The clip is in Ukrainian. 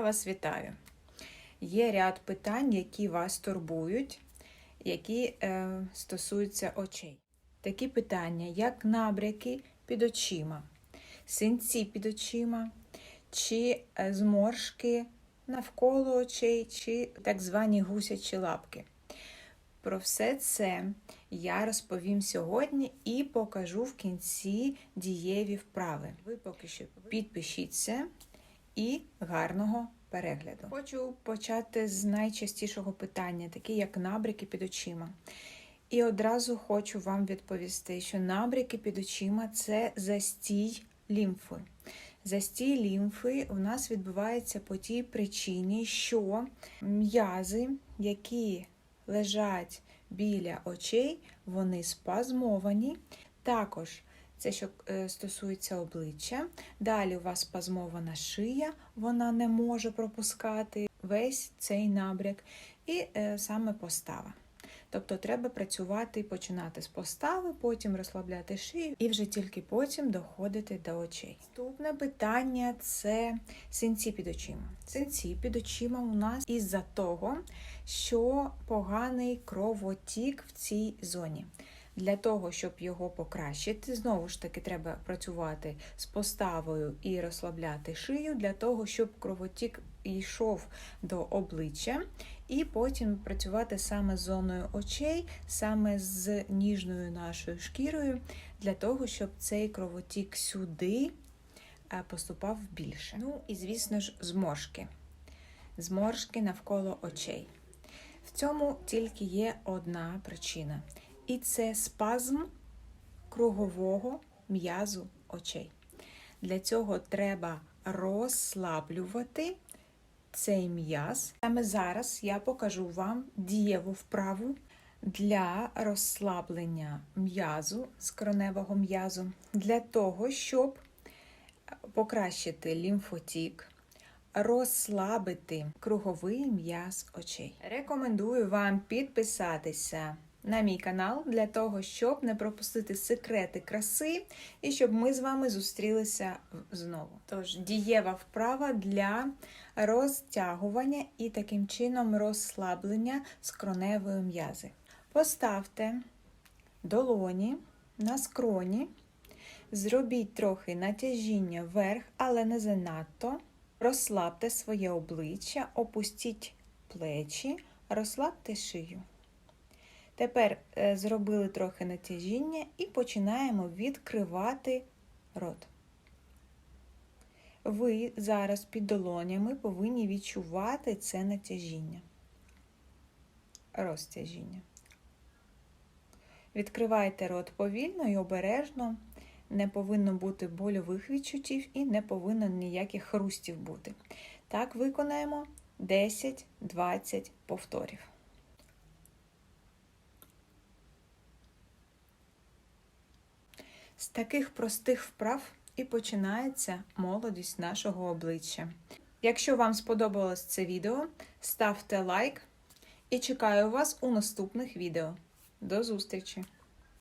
Вас вітаю. Є ряд питань, які вас турбують, які е, стосуються очей. Такі питання, як набряки під очима, синці під очима, чи е, зморшки навколо очей, чи так звані гусячі лапки. Про все це я розповім сьогодні і покажу в кінці дієві вправи. Ви поки що підпишіться і гарного перегляду. Хочу почати з найчастішого питання, такі як набряки під очима. І одразу хочу вам відповісти, що набряки під очима це застій лімфи. Застій лімфи у нас відбувається по тій причині, що м'язи, які лежать біля очей, вони спазмовані. Також це, що е, стосується обличчя. Далі у вас спазмована шия, вона не може пропускати весь цей набряк, і е, саме постава. Тобто треба працювати і починати з постави, потім розслабляти шию і вже тільки потім доходити до очей. Наступне питання це синці під очима. Синці під очима у нас із-за того, що поганий кровотік в цій зоні. Для того, щоб його покращити, знову ж таки, треба працювати з поставою і розслабляти шию, для того, щоб кровотік йшов до обличчя, і потім працювати саме з зоною очей, саме з ніжною нашою шкірою, для того, щоб цей кровотік сюди поступав більше. Ну і, звісно ж, зморшки. Зморшки навколо очей. В цьому тільки є одна причина. І це спазм кругового м'язу очей. Для цього треба розслаблювати цей м'яз. Саме зараз я покажу вам дієву вправу для розслаблення м'язу, скроневого м'язу, для того, щоб покращити лімфотік, розслабити круговий м'яз очей. Рекомендую вам підписатися на мій канал для того, щоб не пропустити секрети краси і щоб ми з вами зустрілися знову. Тож, дієва вправа для розтягування і таким чином розслаблення скроневої м'язи. Поставте долоні на скроні, зробіть трохи натяжіння вверх, але не занадто. Розслабте своє обличчя, опустіть плечі, розслабте шию. Тепер е, зробили трохи натяжіння і починаємо відкривати рот. Ви зараз під долонями повинні відчувати це натяжіння, розтяжіння. Відкривайте рот повільно і обережно, не повинно бути больових відчуттів і не повинно ніяких хрустів бути. Так, виконаємо 10-20 повторів. З таких простих вправ і починається молодість нашого обличчя. Якщо вам сподобалось це відео, ставте лайк і чекаю вас у наступних відео. До зустрічі!